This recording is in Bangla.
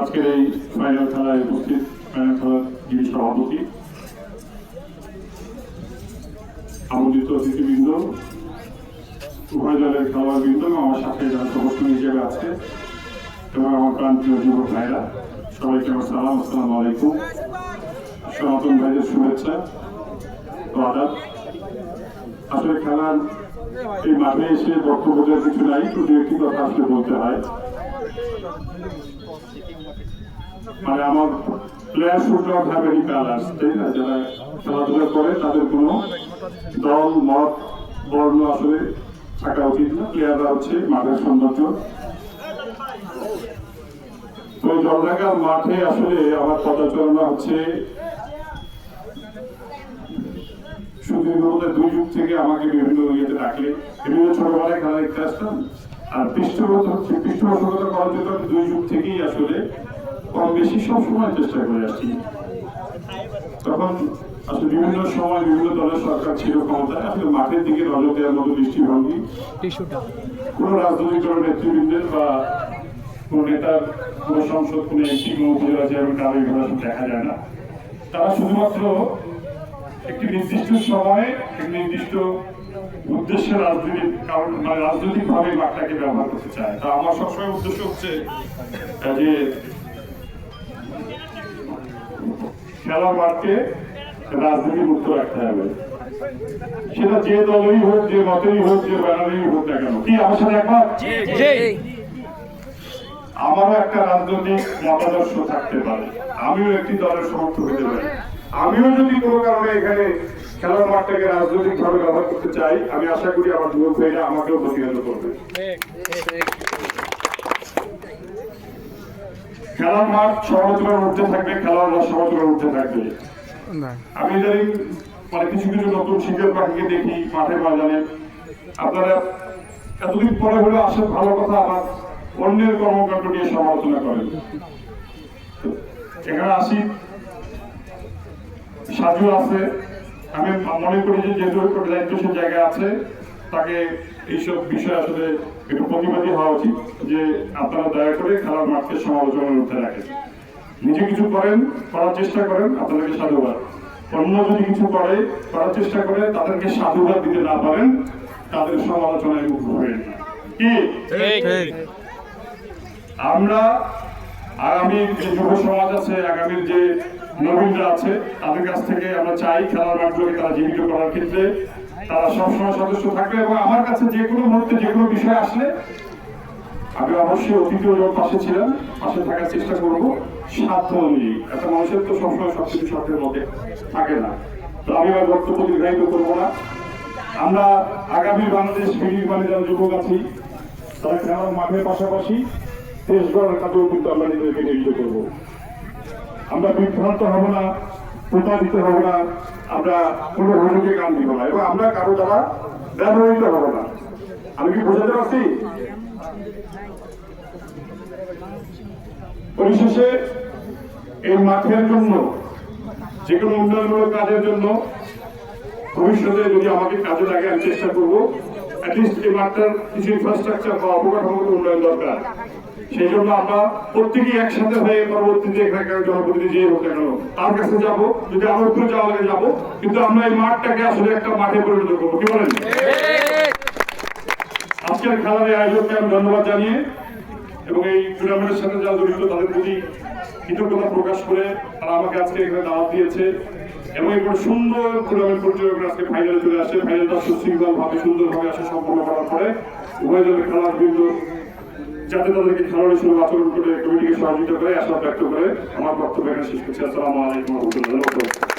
আজকের এই ফাইনাল খেলায় উপস্থিত ফাইনাল খেলার যিনি সভাপতি, আমন্ত্রিত অতিথিবৃন্দ, উভয় দলের খেলোয়াড়বৃন্দ আমার সাথে যারা সদস্য হিসেবে আছে এবং আমার প্রান্তীয় যুবক ভাইরা সবাইকে আমার সালাম, আসসালামু আলাইকুম। সনাতন ভাইদের শুভেচ্ছা ও আদাব। আসলে খেলার এই মাঠে এসে বক্তব্য কিছু নাই, শুধু একটি কথা আসলে বলতে হয়। মানে আমার player should not have any যারা খেলাধুলা করে তাদের কোনো দল, মত, বর্ণ আসলে থাকা উচিত না। প্লেয়াররা হচ্ছে মাঠের সৌন্দর্য। তো জলঢাকা মাঠে আসলে আমার পদচারণা হচ্ছে শুধু দুই যুগ থেকে আমাকে বিভিন্ন ইয়েতে ডাকলে বিভিন্ন ছোটবেলায় খেলা দেখতে আসতাম আর পৃষ্ঠপোষক পৃষ্ঠপোষকতা করার জন্য আমি দুই যুগ থেকেই আসলে কম বেশি সবসময় চেষ্টা করে আসছি। তখন আসলে বিভিন্ন সময় বিভিন্ন দলের সরকার ছিল ক্ষমতায়। আসলে মাঠের দিকে নজর দেওয়ার মতো দৃষ্টিভঙ্গি কোন রাজনৈতিক দলের নেতৃবৃন্দের বা কোন নেতার কোন সংসদ কোন এমপি কোন উপজেলা চেয়ারম্যান কারও এগুলো দেখা যায় না। তারা শুধুমাত্র একটি নির্দিষ্ট সময়ে একটি নির্দিষ্ট উদ্দেশ্যে রাজনীতি কারণ মানে রাজনৈতিক ভাবে মাঠটাকে ব্যবহার করতে চায়। তা আমার সবসময় উদ্দেশ্য হচ্ছে যে খেলার মাঠকে রাজনীতি মুক্ত রাখতে হবে। সেটা যে দলই হোক যে মতেই হোক যে ব্যানারেই হোক না কেন। কি আমার সাথে একমত? আমারও একটা রাজনৈতিক মতাদর্শ থাকতে পারে। আমিও একটি দলের সমর্থক হতে পারি। আমিও যদি কোনো কারণে এখানে খেলার মাঠটাকে রাজনৈতিক ভাবে ব্যবহার করতে চাই আমি আশা করি আমার যুবক ভাইরা আমাকেও প্রতিহত করবে। খেলার মাঠ সমালোচনার মধ্যে থাকবে খেলোয়াড়রা সমালোচনার মধ্যে থাকবে। আমি ইদানিং মানে কিছু কিছু নতুন শিখের পাখিকে দেখি মাঠে ময়দানে। আপনারা এতদিন পরে হলে আসে ভালো কথা আমার অন্যের কর্মকাণ্ড নিয়ে সমালোচনা করেন। এখানে আসি। সাজু আছে। আমি মনে করি যে যেহেতু একটু দায়িত্বশীল জায়গায় আছে তাকে এইসব বিষয়ে আসলে একটু প্রতিবাদী হওয়া উচিত যে আপনারা দয়া করে খেলার মাঠকে সমালোচনার মধ্যে রাখেন। নিজে কিছু করেন করার চেষ্টা করেন আপনাদেরকে সাধুবাদ। অন্য যদি কিছু করে করার চেষ্টা করে তাদেরকে সাধুবাদ দিতে না পারেন তাদের সমালোচনায় মুখ হবেন কি? আমরা আগামী যে যুব সমাজ আছে আগামীর যে নবীনরা আছে, তাদের কাছ থেকে আমরা চাই খেলার মাঠগুলোকে তারা জীবিত করার ক্ষেত্রে। তারা সবসময় সদস্য থাকবে এবং আমার কাছে যে কোনো মুহূর্তে, যে কোনো বিষয় আসলে আমি অবশ্যই অতীতেও যখন পাশে ছিলাম, পাশে থাকার চেষ্টা করব। সাধ্য অনুযায়ী। একটা মানুষের তো সবসময় সবকিছু সাধ্যের মধ্যে থাকে না। তো আমি আমার বক্তব্য দীর্ঘায়িত করব না। আমরা আগামী বাংলাদেশ বিনির্মাণে যারা যুবক আছি তারা খেলার মাঠের পাশাপাশি দেশ গড়ার কাজেও কিন্তু আমরা নিজেদেরকে নিয়োজিত করব। আমরা বিভ্রান্ত হব না, প্রতারিত হব না, আমরা কোনো হলুকে গান দিব না এবং আমরা কারও দ্বারা ব্যবহৃত হব না। আমি কি বোঝাতে পারছি? পরিশেষে এই মাঠের জন্য যে কোনো উন্নয়নমূলক কাজের জন্য, ভবিষ্যতে যদি আমাকে কাজে লাগে, আমি চেষ্টা করব অ্যাটলিস্ট মাঠটার কিছু ইনফ্রাস্ট্রাকচার বা উন্নয়ন দরকার। সেই জন্য আমরা প্রত্যেকেই একসাথে হয়ে পরবর্তীতে এখানকার যে হোক কেন, তার কাছে যদি আমার যাওয়া যাব। কিন্তু আমরা এই মাঠটাকে আসলে একটা মাঠে পরিণত করব। কি বলেন? আজকের খেলার এই আমি ধন্যবাদ জানিয়ে এবং এই টুর্নামেন্টের সাথে যারা জড়িত, তাদের প্রতি কৃতজ্ঞতা প্রকাশ করে তারা আমাকে আজকে এখানে দাওয়াত দিয়েছে। এবং এরপর সুন্দর টুর্নামেন্ট করে আজকে ফাইনালে চলে আসে। ফাইনালটা সুশৃঙ্খলভাবে সুন্দরভাবে আসে সম্পন্ন করার পরে উভয় দলের খেলার বিন্দু যাতে তাদেরকে খেলোয়াড় হিসেবে আচরণ করে কমিটিকে সহযোগিতা করে, আশা ব্যক্ত করে আমার বক্তব্য এখানে শেষ করছি। আসসালামু আলাইকুম রহমতুল্লাহ।